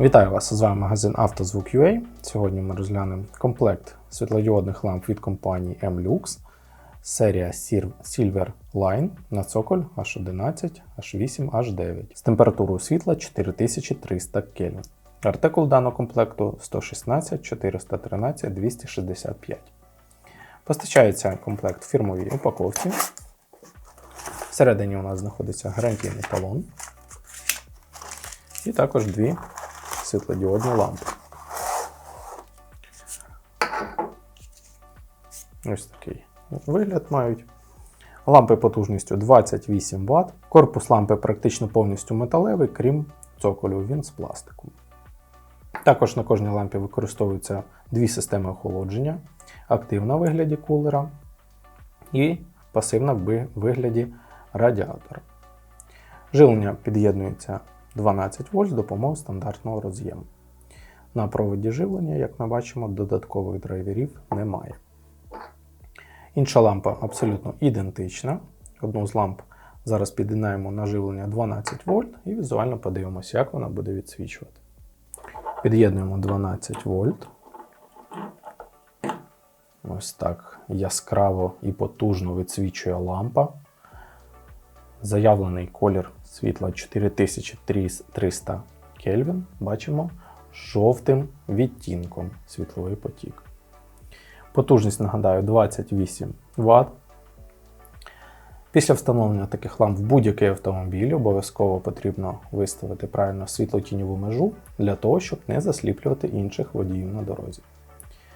Вітаю вас! З вами магазин «Автозвук.UA». Сьогодні ми розглянемо комплект світлодіодних ламп від компанії M-Lux, серія Silver Line на цоколь H11, H8, H9 з температурою світла 4300 Кельвін. Артикул даного комплекту 116 413 265. Постачається комплект в фірмовій упаковці. Всередині у нас знаходиться гарантійний талон. І також дві світлодіодні лампи. Ось такий вигляд мають. Лампи потужністю 28 Вт. Корпус лампи практично повністю металевий, крім цоколю, він з пластику. Також на кожній лампі використовуються дві системи охолодження: активна в вигляді кулера і пасивна в вигляді радіатора. Живлення під'єднується 12 вольт з допомогою стандартного роз'єму. На проводі живлення, як ми бачимо, додаткових драйверів немає. Інша лампа абсолютно ідентична. Одну з ламп зараз під'єднаємо на живлення 12 вольт і візуально подивимося, як вона буде відсвічувати. Під'єднуємо 12 вольт. Ось так яскраво і потужно відсвічує лампа. Заявлений колір світла 4300 Кельвін. Бачимо жовтим відтінком світловий потік. Потужність, нагадаю, 28 Вт. Після встановлення таких ламп в будь-який автомобіль обов'язково потрібно виставити правильно світлотіньову межу для того, щоб не засліплювати інших водіїв на дорозі.